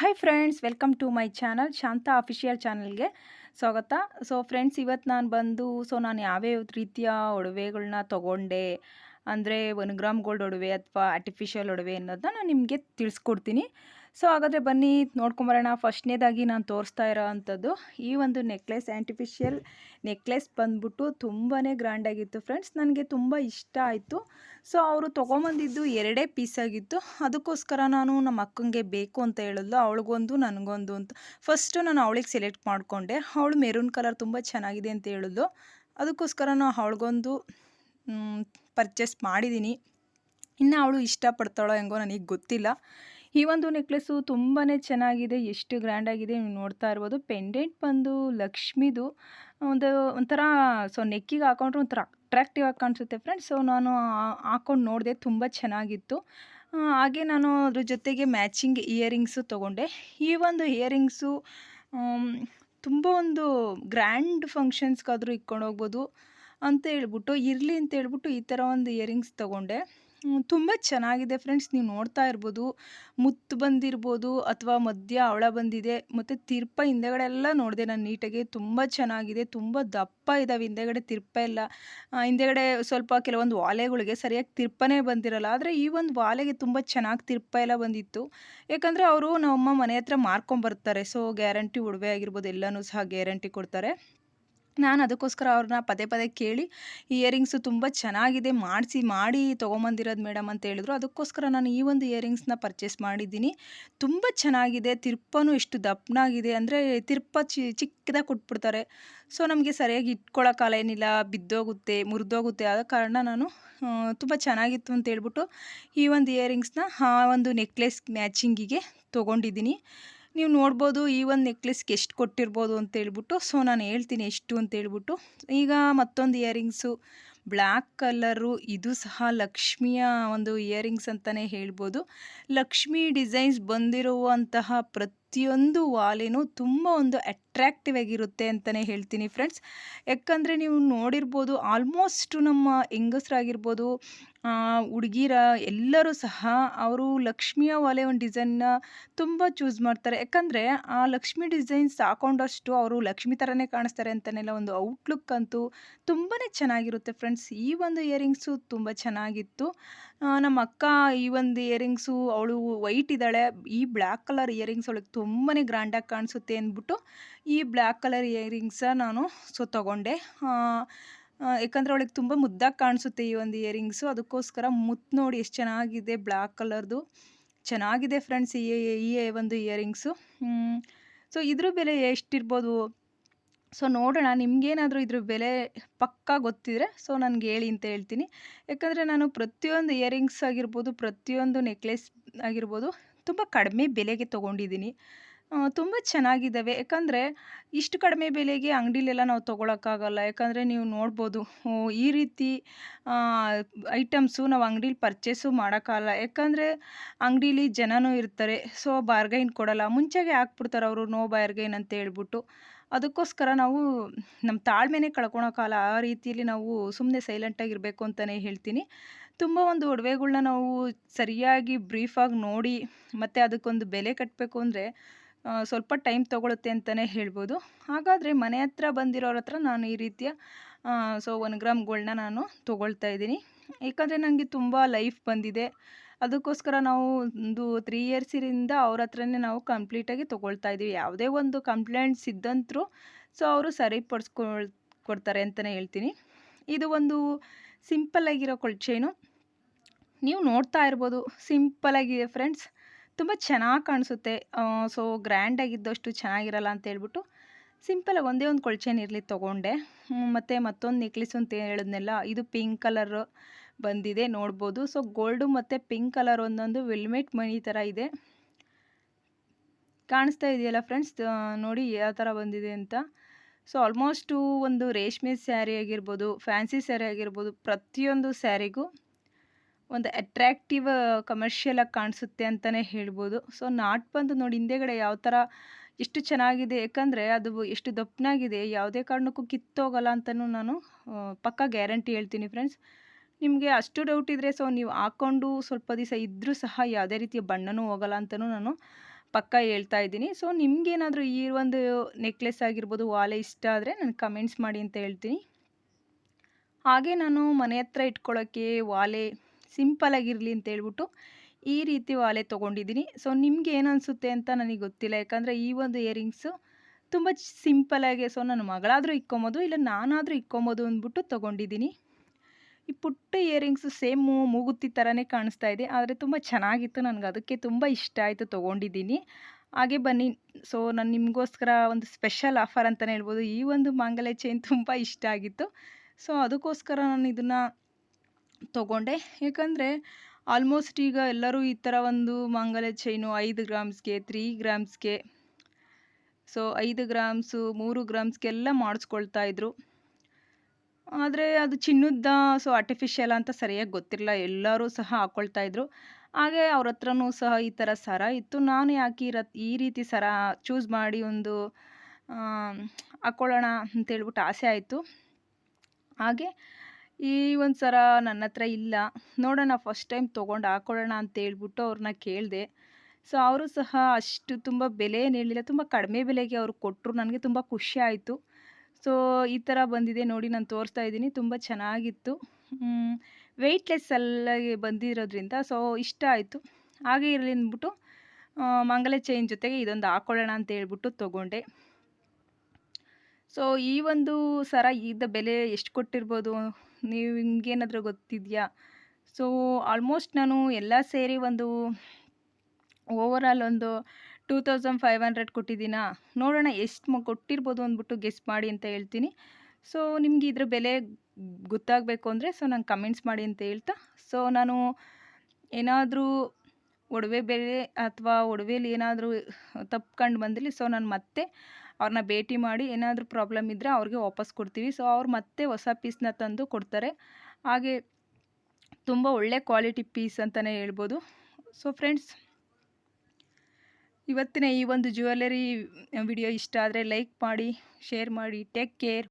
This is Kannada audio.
Hi friends welcome to my channel Shantha official ಚಾನಲ್ಗೆ ಸ್ವಾಗತ. ಸೊ ಫ್ರೆಂಡ್ಸ್ ಇವತ್ತು ನಾನು ಬಂದು ಸೊ ನಾನು ಯಾವ್ಯಾವ ರೀತಿಯ ಒಡವೆಗಳನ್ನ ತೊಗೊಂಡೆ ಅಂದರೆ ಒನ್ ಗ್ರಾಮ್ ಗೋಲ್ಡ್ ಒಡವೆ ಅಥವಾ ಆರ್ಟಿಫಿಷಿಯಲ್ ಒಡವೆ ಅನ್ನೋದನ್ನ ನಾನು ನಿಮಗೆ ತಿಳಿಸ್ಕೊಡ್ತೀನಿ. ಸೊ ಹಾಗಾದರೆ ಬನ್ನಿ, ನೋಡ್ಕೊಂಬರೋಣ. ಫಸ್ಟ್ನೇದಾಗಿ ನಾನು ತೋರಿಸ್ತಾ ಇರೋ ಅಂಥದ್ದು, ಈ ಒಂದು ನೆಕ್ಲೆಸ್ ಆ್ಯಂಟಿಫಿಷಿಯಲ್ ನೆಕ್ಲೆಸ್ ಬಂದ್ಬಿಟ್ಟು ತುಂಬಾ ಗ್ರ್ಯಾಂಡಾಗಿತ್ತು ಫ್ರೆಂಡ್ಸ್ ನನಗೆ ತುಂಬ ಇಷ್ಟ ಆಯಿತು. ಸೊ ಅವರು ತೊಗೊಂಬಂದಿದ್ದು ಎರಡೇ ಪೀಸ್ ಆಗಿತ್ತು. ಅದಕ್ಕೋಸ್ಕರ ನಾನು ನಮ್ಮ ಅಕ್ಕಂಗೆ ಬೇಕು ಅಂತ ಹೇಳಿದ್ಲು, ಅವಳಿಗೊಂದು, ನನಗೊಂದು ಅಂತ. ಫಸ್ಟು ನಾನು ಅವಳಿಗೆ ಸೆಲೆಕ್ಟ್ ಮಾಡಿಕೊಂಡೆ. ಅವಳು ಮೆರೂನ್ ಕಲರ್ ತುಂಬ ಚೆನ್ನಾಗಿದೆ ಅಂತ ಹೇಳಿದ್ಲು. ಅದಕ್ಕೋಸ್ಕರ ನಾನು ಅವಳಿಗೊಂದು ಪರ್ಚೇಸ್ ಮಾಡಿದ್ದೀನಿ ಇನ್ನು ಅವಳು ಇಷ್ಟಪಡ್ತಾಳೋ ಹೆಂಗೋ ನನಗೆ ಗೊತ್ತಿಲ್ಲ. ಈ ಒಂದು ನೆಕ್ಲೆಸ್ಸು ತುಂಬಾ ಚೆನ್ನಾಗಿದೆ, ಎಷ್ಟು ಗ್ರ್ಯಾಂಡಾಗಿದೆ ನೀವು ನೋಡ್ತಾ ಇರ್ಬೋದು. ಪೆಂಡೆಂಟ್ ಬಂದು ಲಕ್ಷ್ಮಿದು, ಒಂದು ಒಂಥರ ಸೊ ನೆಕ್ಕಿಗೆ ಹಾಕೊಂಡ್ರೆ ಒಂಥರ ಅಟ್ರಾಕ್ಟಿವ್ ಆಗಿ ಕಾಣಿಸುತ್ತೆ ಫ್ರೆಂಡ್ಸ್ ಸೊ ನಾನು ಹಾಕೊಂಡು ನೋಡಿದೆ ತುಂಬ ಚೆನ್ನಾಗಿತ್ತು. ಹಾಗೆ ನಾನು ಅದ್ರ ಜೊತೆಗೆ ಮ್ಯಾಚಿಂಗ್ ಇಯರಿಂಗ್ಸು ತೊಗೊಂಡೆ. ಈ ಒಂದು ಇಯರಿಂಗ್ಸು ತುಂಬ ಒಂದು ಗ್ರ್ಯಾಂಡ್ ಫಂಕ್ಷನ್ಸ್ಗಾದರೂ ಇಟ್ಕೊಂಡು ಹೋಗ್ಬೋದು. ಅಂತ ಹೇಳ್ಬಿಟ್ಟು, ಇರಲಿ ಅಂತ ಹೇಳ್ಬಿಟ್ಟು ಈ ಥರ ಒಂದು ಇಯರಿಂಗ್ಸ್ ತೊಗೊಂಡೆ. ತುಂಬ ಚೆನ್ನಾಗಿದೆ ಫ್ರೆಂಡ್ಸ್ ನೀವು ನೋಡ್ತಾ ಇರ್ಬೋದು. ಮುತ್ತು ಬಂದಿರ್ಬೋದು ಅಥವಾ ಮಧ್ಯ ಅವಳ ಬಂದಿದೆ. ಮತ್ತು ತಿರ್ಪ ಹಿಂದೆಗಡೆ ಎಲ್ಲ ನೋಡಿದೆ ನಾನು ನೀಟಾಗಿ. ತುಂಬ ಚೆನ್ನಾಗಿದೆ. ತುಂಬ ದಪ್ಪ ಇದ್ದಾವೆ ಹಿಂದೆಗಡೆ ತಿರ್ಪ ಎಲ್ಲ. ಹಿಂದೆಗಡೆ ಸ್ವಲ್ಪ ಕೆಲವೊಂದು ವಾಲೆಗಳಿಗೆ ಸರಿಯಾಗಿ ತಿರ್ಪನೇ ಬಂದಿರಲ್ಲ. ಆದರೆ ಈ ಒಂದು ವಾಲೆಗೆ ತುಂಬ ಚೆನ್ನಾಗಿ ತಿರ್ಪ ಎಲ್ಲ ಬಂದಿತ್ತು. ಯಾಕಂದರೆ ಅವರು ನಮ್ಮಮ್ಮ ಮನೆ ಹತ್ರ ಮಾರ್ಕೊಂಬರ್ತಾರೆ ಸೊ ಗ್ಯಾರಂಟಿ ಒಡವೆ ಆಗಿರ್ಬೋದು, ಎಲ್ಲನೂ ಸಹ ಗ್ಯಾರಂಟಿ ಕೊಡ್ತಾರೆ. ನಾನು ಅದಕ್ಕೋಸ್ಕರ ಅವ್ರನ್ನ ಪದೇ ಪದೇ ಕೇಳಿ ಇಯರಿಂಗ್ಸು ತುಂಬ ಚೆನ್ನಾಗಿದೆ, ಮಾಡಿಸಿ, ಮಾಡಿ ತೊಗೊಂಬಂದಿರೋದು ಮೇಡಮ್ ಅಂತ ಹೇಳಿದ್ರು. ಅದಕ್ಕೋಸ್ಕರ ನಾನು ಈ ಒಂದು ಇಯರಿಂಗ್ಸ್ನ ಪರ್ಚೇಸ್ ಮಾಡಿದ್ದೀನಿ. ತುಂಬ ಚೆನ್ನಾಗಿದೆ, ತಿರ್ಪನೂ ಎಷ್ಟು ದಪ್ಪನಾಗಿದೆ ಅಂದರೆ ತಿರ್ಪ ಚಿ, ಚಿಕ್ಕದಾಗಿ ಕೊಟ್ಬಿಡ್ತಾರೆ. ಸೊ ನಮಗೆ ಸರಿಯಾಗಿ ಇಟ್ಕೊಳ್ಳೋಕ್ಕಾಲ ಏನಿಲ್ಲ, ಬಿದ್ದೋಗುತ್ತೆ, ಮುರಿದೋಗುತ್ತೆ. ಆದ ಕಾರಣ ನಾನು ತುಂಬ ಚೆನ್ನಾಗಿತ್ತು ಅಂತ ಹೇಳ್ಬಿಟ್ಟು ಈ ಒಂದು ಇಯರಿಂಗ್ಸ್ನ ಆ ಒಂದು ನೆಕ್ಲೆಸ್ ಮ್ಯಾಚಿಂಗಿಗೆ ತೊಗೊಂಡಿದ್ದೀನಿ. ನೀವು ನೋಡ್ಬೋದು ಈ ಒಂದು ನೆಕ್ಲೆಸ್ಗೆ ಎಷ್ಟು ಕೊಟ್ಟಿರ್ಬೋದು ಅಂತ ಹೇಳ್ಬಿಟ್ಟು, ಸೊ ನಾನು ಹೇಳ್ತೀನಿ ಎಷ್ಟು ಅಂತ ಹೇಳ್ಬಿಟ್ಟು. ಈಗ ಮತ್ತೊಂದು ಇಯರಿಂಗ್ಸು, ಬ್ಲ್ಯಾಕ್ ಕಲರು, ಇದು ಸಹ ಲಕ್ಷ್ಮಿಯ ಒಂದು ಇಯರಿಂಗ್ಸ್ ಅಂತಲೇ ಹೇಳ್ಬೋದು. ಲಕ್ಷ್ಮಿ ಡಿಸೈನ್ಸ್ ಬಂದಿರುವಂತಹ ಪ್ರತಿಯೊಂದು ವಾಲೆನೂ ತುಂಬ ಒಂದು ಅಟ್ರ್ಯಾಕ್ಟಿವ್ ಆಗಿರುತ್ತೆ ಅಂತಲೇ ಹೇಳ್ತೀನಿ ಫ್ರೆಂಡ್ಸ್ ಯಾಕಂದರೆ ನೀವು ನೋಡಿರ್ಬೋದು ಆಲ್ಮೋಸ್ಟ್ ನಮ್ಮ ಹೆಂಗಸ್ರಾಗಿರ್ಬೋದು ಹುಡುಗಿರ ಎಲ್ಲರೂ ಸಹ ಅವರು ಲಕ್ಷ್ಮಿಯ ಒಲೆ ಒಂದು ಡಿಸೈನ್ನ ತುಂಬ ಚೂಸ್ ಮಾಡ್ತಾರೆ. ಯಾಕಂದರೆ ಆ ಲಕ್ಷ್ಮಿ ಡಿಸೈನ್ಸ್ ಹಾಕೊಂಡಷ್ಟು ಅವರು ಲಕ್ಷ್ಮಿ ಥರನೇ ಕಾಣಿಸ್ತಾರೆ ಅಂತನೆಲ್ಲ ಒಂದು ಔಟ್ಲುಕ್ ಅಂತೂ ತುಂಬಾ ಚೆನ್ನಾಗಿರುತ್ತೆ ಫ್ರೆಂಡ್ಸ್ ಈ ಒಂದು ಇಯರಿಂಗ್ಸು ತುಂಬ ಚೆನ್ನಾಗಿತ್ತು. ನಮ್ಮ ಅಕ್ಕ ಈ ಒಂದು ಇಯರಿಂಗ್ಸು ಅವಳು ವೈಟ್ ಇದ್ದಾಳೆ. ಈ ಬ್ಲ್ಯಾಕ್ ಕಲರ್ ಇಯರಿಂಗ್ಸ್ ಅವಳಿಗೆ ತುಂಬಾ ಗ್ರ್ಯಾಂಡಾಗಿ ಕಾಣಿಸುತ್ತೆ ಅಂದ್ಬಿಟ್ಟು ಈ ಬ್ಲ್ಯಾಕ್ ಕಲರ್ ಇಯರಿಂಗ್ಸ ನಾನು ಸೊ ತಗೊಂಡೆ. ಯಾಕಂದರೆ ಅವಳಿಗೆ ತುಂಬ ಮುದ್ದಾಗಿ ಕಾಣಿಸುತ್ತೆ ಈ ಒಂದು ಇಯರಿಂಗ್ಸು. ಅದಕ್ಕೋಸ್ಕರ ಮುತ್ತು ನೋಡಿ ಎಷ್ಟು ಚೆನ್ನಾಗಿದೆ ಬ್ಲ್ಯಾಕ್ ಕಲರ್ದು. ಚೆನ್ನಾಗಿದೆ ಫ್ರೆಂಡ್ಸ್ ಈ ಈ ಒಂದು ಇಯರಿಂಗ್ಸು. ಸೊ ಇದ್ರ ಬೆಲೆ ಎಷ್ಟಿರ್ಬೋದು? ಸೊ ನೋಡೋಣ, ನಿಮಗೇನಾದರೂ ಇದ್ರ ಬೆಲೆ ಪಕ್ಕಾ ಗೊತ್ತಿದ್ರೆ, ಸೊ ನನಗೆ ಹೇಳಿ ಅಂತ ಹೇಳ್ತೀನಿ. ಯಾಕಂದರೆ ನಾನು ಪ್ರತಿಯೊಂದು ಇಯರಿಂಗ್ಸ್ ಆಗಿರ್ಬೋದು, ಪ್ರತಿಯೊಂದು ನೆಕ್ಲೆಸ್ ಆಗಿರ್ಬೋದು, ತುಂಬ ಕಡಿಮೆ ಬೆಲೆಗೆ ತೊಗೊಂಡಿದ್ದೀನಿ. ತುಂಬ ಚೆನ್ನಾಗಿದ್ದಾವೆ ಯಾಕಂದರೆ ಇಷ್ಟು ಕಡಿಮೆ ಬೆಲೆಗೆ ಅಂಗಡಿಲೆಲ್ಲ ನಾವು ತೊಗೊಳಕ್ಕಾಗಲ್ಲ. ಯಾಕಂದರೆ ನೀವು ನೋಡ್ಬೋದು ಈ ರೀತಿ ಐಟಮ್ಸು ನಾವು ಅಂಗಡೀಲಿ ಪರ್ಚೇಸು ಮಾಡೋಕ್ಕಾಗಲ್ಲ. ಯಾಕಂದರೆ ಅಂಗಡೀಲಿ ಜನನೂ ಇರ್ತಾರೆ, ಸೊ ಬಾರ್ಗೈನ್ ಕೊಡಲ್ಲ. ಮುಂಚೆಗೆ ಹಾಕ್ಬಿಡ್ತಾರೆ ಅವರು, ನೋ ಬಾರ್ಗೈನ್ ಅಂತ ಹೇಳ್ಬಿಟ್ಟು. ಅದಕ್ಕೋಸ್ಕರ ನಾವು ನಮ್ಮ ತಾಳ್ಮೆನೇ ಕಳ್ಕೊಳಕ್ಕಾಗಲ್ಲ. ಆ ರೀತಿಯಲ್ಲಿ ನಾವು ಸುಮ್ಮನೆ ಸೈಲೆಂಟಾಗಿರಬೇಕು ಅಂತಲೇ ಹೇಳ್ತೀನಿ. ತುಂಬ ಒಂದು ಒಡವೆಗಳನ್ನ ನಾವು ಸರಿಯಾಗಿ ಬ್ರೀಫಾಗಿ ನೋಡಿ, ಮತ್ತು ಅದಕ್ಕೊಂದು ಬೆಲೆ ಕಟ್ಟಬೇಕು ಅಂದರೆ ಸ್ವಲ್ಪ ಟೈಮ್ ತೊಗೊಳುತ್ತೆ ಅಂತಲೇ ಹೇಳ್ಬೋದು. ಹಾಗಾದರೆ ಮನೆ ಹತ್ರ ಬಂದಿರೋರ ಹತ್ರ ನಾನು ಈ ರೀತಿಯ ಸೊ ಒನ್ ಗ್ರಾಮ್ ನಾನು ತೊಗೊಳ್ತಾ ಇದ್ದೀನಿ. ಏಕೆಂದರೆ ನನಗೆ ತುಂಬ ಲೈಫ್ ಬಂದಿದೆ. ಅದಕ್ಕೋಸ್ಕರ ನಾವು ಒಂದು ತ್ರೀ ಇಯರ್ಸಿಂದ ಅವ್ರ ಹತ್ರನೇ ನಾವು ಕಂಪ್ಲೀಟಾಗಿ ತೊಗೊಳ್ತಾ ಇದ್ದೀವಿ. ಯಾವುದೇ ಒಂದು ಕಂಪ್ಲೇಂಟ್ಸ್ ಇದ್ದಂತರೂ, ಸೊ ಅವರು ಸರಿಪಡಿಸ್ಕೊಳ್ ಕೊಡ್ತಾರೆ ಅಂತಲೇ ಹೇಳ್ತೀನಿ. ಇದು ಒಂದು ಸಿಂಪಲ್ ಆಗಿರೋ ನೀವು ನೋಡ್ತಾ ಇರ್ಬೋದು. ಸಿಂಪಲ್ ಆಗಿದೆ ಫ್ರೆಂಡ್ಸ್ ತುಂಬ ಚೆನ್ನಾಗಿ ಕಾಣಿಸುತ್ತೆ. ಸೊ ಗ್ರ್ಯಾಂಡಾಗಿದ್ದಷ್ಟು ಚೆನ್ನಾಗಿರಲ್ಲ ಅಂತ ಹೇಳ್ಬಿಟ್ಟು ಸಿಂಪಲಾಗಿ ಒಂದೇ ಒಂದು ಕೊಳಚೆನಿರಲಿ ತೊಗೊಂಡೆ. ಮತ್ತು ಮತ್ತೊಂದು ನೆಕ್ಲೆಸ್ ಅಂತ ಹೇಳಿದ್ನೆಲ್ಲ, ಇದು ಪಿಂಕ್ ಕಲರ್ ಬಂದಿದೆ, ನೋಡ್ಬೋದು. ಸೊ ಗೋಲ್ಡು ಮತ್ತು ಪಿಂಕ್ ಕಲರ್ ಒಂದೊಂದು ವೆಲ್ಮೆಟ್ ಮಣಿ ಥರ ಇದೆ. ಕಾಣಿಸ್ತಾ ಇದೆಯಲ್ಲ ಫ್ರೆಂಡ್ಸ್? ನೋಡಿ ಯಾವ ಥರ ಬಂದಿದೆ ಅಂತ. ಸೊ ಆಲ್ಮೋಸ್ಟು ಒಂದು ರೇಷ್ಮೆ ಸ್ಯಾರಿ ಆಗಿರ್ಬೋದು, ಫ್ಯಾನ್ಸಿ ಸ್ಯಾರಿ ಆಗಿರ್ಬೋದು, ಪ್ರತಿಯೊಂದು ಸ್ಯಾರಿಗೂ ಒಂದು ಅಟ್ರ್ಯಾಕ್ಟಿವ್ ಕಮರ್ಷಿಯಲ್ ಆಗಿ ಕಾಣಿಸುತ್ತೆ ಅಂತಲೇ ಹೇಳ್ಬೋದು. ಸೊ ನಾಟ್ ಬಂದು ನೋಡಿ ಹಿಂದೆಗಡೆ ಯಾವ ಥರ ಎಷ್ಟು ಚೆನ್ನಾಗಿದೆ, ಯಾಕಂದರೆ ಅದು ಎಷ್ಟು ದಪ್ಪನಾಗಿದೆ ಯಾವುದೇ ಕಾರಣಕ್ಕೂ ಕಿತ್ತೋಗಲ್ಲ ಅಂತಲೂ ನಾನು ಪಕ್ಕ ಪಕ್ಕಾ ಗ್ಯಾರಂಟಿ ಹೇಳ್ತೀನಿ ಫ್ರೆಂಡ್ಸ್ ನಿಮಗೆ ಅಷ್ಟು ಡೌಟ್ ಇದ್ದರೆ ಸೊ ನೀವು ಹಾಕ್ಕೊಂಡು ಸ್ವಲ್ಪ ದಿವಸ ಇದ್ದರೂ ಸಹ ಯಾವುದೇ ರೀತಿಯ ಬಣ್ಣನೂ ಹೋಗಲ್ಲ ಅಂತಲೂ ನಾನು ಪಕ್ಕ ಹೇಳ್ತಾ ಇದ್ದೀನಿ. ಸೊ ನಿಮಗೇನಾದರೂ ಈ ಒಂದು ನೆಕ್ಲೆಸ್ ಆಗಿರ್ಬೋದು ವಾಲೆ ಇಷ್ಟ ಆದರೆ ನನಗೆ ಕಮೆಂಟ್ಸ್ ಮಾಡಿ ಅಂತ ಹೇಳ್ತೀನಿ. ಹಾಗೆ ನಾನು ಮನೆ ಹತ್ರ ಇಟ್ಕೊಳ್ಳೋಕ್ಕೆ ವಾಲೆ ಸಿಂಪಲಾಗಿರಲಿ ಅಂತ ಹೇಳ್ಬಿಟ್ಟು ಈ ರೀತಿ ವಾಲೆ ತೊಗೊಂಡಿದ್ದೀನಿ. ಸೊ ನಿಮ್ಗೆ ಏನು ಅನಿಸುತ್ತೆ ಅಂತ ನನಗೆ ಗೊತ್ತಿಲ್ಲ. ಯಾಕಂದರೆ ಈ ಒಂದು ಇಯರಿಂಗ್ಸು ತುಂಬ ಸಿಂಪಲಾಗಿ ಸೊ ನನ್ನ ಮಗಳಾದರೂ ಇಕ್ಕೊಬೋದು ಇಲ್ಲ ನಾನಾದರೂ ಇಕ್ಕೊಬೋದು ಅಂದ್ಬಿಟ್ಟು ತೊಗೊಂಡಿದ್ದೀನಿ. ಈ ಪುಟ್ಟ ಇಯರಿಂಗ್ಸು ಸೇಮ್ ಮೂಗುತ್ತಿ ಥರನೇ ಕಾಣಿಸ್ತಾ ಇದೆ. ಆದರೆ ತುಂಬ ಚೆನ್ನಾಗಿತ್ತು. ನನಗೆ ಅದಕ್ಕೆ ತುಂಬ ಇಷ್ಟ ಆಯಿತು ತೊಗೊಂಡಿದ್ದೀನಿ. ಹಾಗೆ ಬನ್ನಿ. ಸೊ ನಾನು ನಿಮಗೋಸ್ಕರ ಒಂದು ಸ್ಪೆಷಲ್ ಆಫರ್ ಅಂತಲೇ ಹೇಳ್ಬೋದು. ಈ ಒಂದು ಮಾಂಗಲ್ಯ ಚೈನ್ ತುಂಬ ಇಷ್ಟ ಆಗಿತ್ತು. ಸೊ ಅದಕ್ಕೋಸ್ಕರ ನಾನು ಇದನ್ನು ತೊಗೊಂಡೆ. ಯಾಕಂದರೆ ಆಲ್ಮೋಸ್ಟ್ ಈಗ ಎಲ್ಲರೂ ಈ ಥರ ಒಂದು ಮಾಂಗಲ್ಯ ಚೈನು ಐದು ಗ್ರಾಮ್ಸ್ಗೆ ತ್ರೀ ಗ್ರಾಮ್ಸ್ಗೆ ಸೊ ಐದು ಗ್ರಾಮ್ಸು, ಮೂರು ಗ್ರಾಮ್ಸ್ಗೆಲ್ಲ ಮಾಡಿಸ್ಕೊಳ್ತಾ ಇದ್ರು. ಆದರೆ ಅದು ಚಿನ್ನದ ಸೊ ಆರ್ಟಿಫಿಷಿಯಲ್ ಅಂತ ಸರಿಯಾಗಿ ಗೊತ್ತಿರಲ್ಲ ಎಲ್ಲರೂ ಸಹ ಹಾಕ್ಕೊಳ್ತಾ ಇದ್ರು. ಹಾಗೆ ಅವ್ರ ಹತ್ರನೂ ಸಹ ಈ ಥರ ಸರ ಇತ್ತು. ನಾನು ಯಾಕೆ ಈ ಈ ರೀತಿ ಸರ ಚೂಸ್ ಮಾಡಿ ಒಂದು ಹಾಕ್ಕೊಳ್ಳೋಣ ಅಂತೇಳ್ಬಿಟ್ಟು ಆಸೆ ಆಯಿತು. ಹಾಗೆ ಈ ಒಂದು ಸರ ನನ್ನ ಹತ್ರ ಇಲ್ಲ. ನೋಡೋಣ ಫಸ್ಟ್ ಟೈಮ್ ತೊಗೊಂಡು ಅಂತ ಹೇಳ್ಬಿಟ್ಟು ಅವ್ರನ್ನ ಕೇಳಿದೆ. ಸೊ ಅವರು ಸಹ ಅಷ್ಟು ತುಂಬ ಬೆಲೆ ಏನು ಹೇಳಿಲ್ಲ ತುಂಬ ಕಡಿಮೆ ಬೆಲೆಗೆ ಅವರು ಕೊಟ್ಟರು ನನಗೆ ತುಂಬ ಖುಷಿ ಆಯಿತು. ಸೊ ಈ ಥರ ಬಂದಿದೆ. ನೋಡಿ, ನಾನು ತೋರಿಸ್ತಾ ಇದ್ದೀನಿ. ತುಂಬ ಚೆನ್ನಾಗಿತ್ತು. ವೆಯ್ಟ್ಲೆಸ್ ಎಲ್ಲ ಬಂದಿರೋದ್ರಿಂದ ಸೊ ಇಷ್ಟ ಆಯಿತು. ಹಾಗೆ ಇರಲಿ ಅಂದ್ಬಿಟ್ಟು ಮಂಗಲ ಚೈನ್ ಜೊತೆಗೆ ಇದೊಂದು ಹಾಕೊಳ್ಳೋಣ ಅಂತ ಹೇಳ್ಬಿಟ್ಟು ತೊಗೊಂಡೆ. ಸೊ ಈ ಒಂದು ಸರ ಇದ್ದ ಬೆಲೆ ಎಷ್ಟು ಕೊಟ್ಟಿರ್ಬೋದು? ನೀವು ನಿಮ್ಗೇನಾದರೂ ಗೊತ್ತಿದೆಯಾ? ಸೊ ಆಲ್ಮೋಸ್ಟ್ ನಾನು ಎಲ್ಲ ಸೇರಿ ಒಂದು ಓವರಾಲ್ ಒಂದು ಟೂ ತೌಸಂಡ್ ಫೈವ್ ಹಂಡ್ರೆಡ್ ಕೊಟ್ಟಿದ್ದೀನಾ? ನೋಡೋಣ ಎಷ್ಟು ಕೊಟ್ಟಿರ್ಬೋದು ಅಂದ್ಬಿಟ್ಟು ಗೆಸ್ ಮಾಡಿ ಅಂತ ಹೇಳ್ತೀನಿ. ಸೊ ನಿಮಗೆ ಇದ್ರ ಬೆಲೆ ಗೊತ್ತಾಗಬೇಕು ಅಂದರೆ ಸೊ ನಂಗೆ ಕಮೆಂಟ್ಸ್ ಮಾಡಿ ಅಂತ ಹೇಳ್ತಾ. ಸೊ ನಾನು ಏನಾದರೂ ಒಡವೆ ಬೆಲೆ ಅಥವಾ ಒಡವೆಯಲ್ಲಿ ಏನಾದರೂ ತಪ್ಕೊಂಡು ಬಂದಿರಲಿ ಸೊ ನಾನು ಮತ್ತೆ ಅವ್ರನ್ನ ಭೇಟಿ ಮಾಡಿ ಏನಾದರೂ ಪ್ರಾಬ್ಲಮ್ ಇದ್ದರೆ ಅವ್ರಿಗೆ ವಾಪಸ್ ಕೊಡ್ತೀವಿ. ಸೊ ಅವ್ರು ಮತ್ತೆ ಹೊಸ ಪೀಸ್ನ ತಂದು ಕೊಡ್ತಾರೆ. ಹಾಗೆ ತುಂಬ ಒಳ್ಳೆ ಕ್ವಾಲಿಟಿ ಪೀಸ್ ಅಂತಲೇ ಹೇಳ್ಬೋದು. ಸೊ ಫ್ರೆಂಡ್ಸ್ ಇವತ್ತಿನ ಈ ಒಂದು ಜ್ಯುವೆಲರಿ ವಿಡಿಯೋ ಇಷ್ಟ ಆದರೆ ಲೈಕ್ ಮಾಡಿ ಶೇರ್ ಮಾಡಿ ಟೇಕ್ ಕೇರ್